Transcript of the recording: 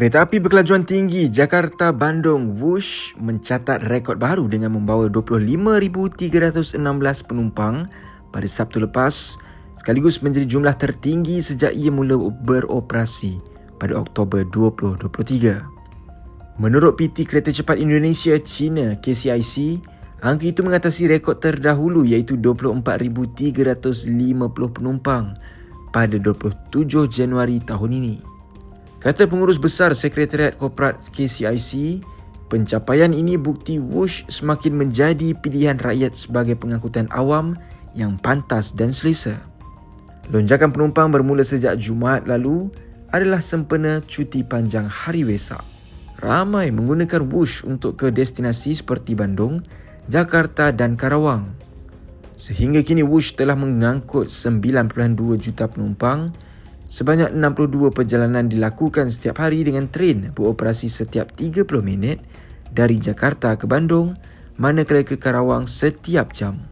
Kereta api berkelajuan tinggi Jakarta-Bandung Wush mencatat rekod baru dengan membawa 25,316 penumpang pada Sabtu lepas sekaligus menjadi jumlah tertinggi sejak ia mula beroperasi pada Oktober 2023. Menurut PT Kereta Cepat Indonesia China KCIC, angka itu mengatasi rekod terdahulu iaitu 24,350 penumpang pada 27 Januari tahun ini. Kata pengurus besar Sekretariat Korporat KCIC, pencapaian ini bukti Wush semakin menjadi pilihan rakyat sebagai pengangkutan awam yang pantas dan selesa. Lonjakan penumpang bermula sejak Jumaat lalu adalah sempena cuti panjang Hari Wesak. Ramai menggunakan Wush untuk ke destinasi seperti Bandung, Jakarta dan Karawang. Sehingga kini Wush telah mengangkut 9.2 juta penumpang Sebanyak 62 perjalanan dilakukan setiap hari dengan train beroperasi setiap 30 minit dari Jakarta ke Bandung, manakala ke Karawang setiap jam.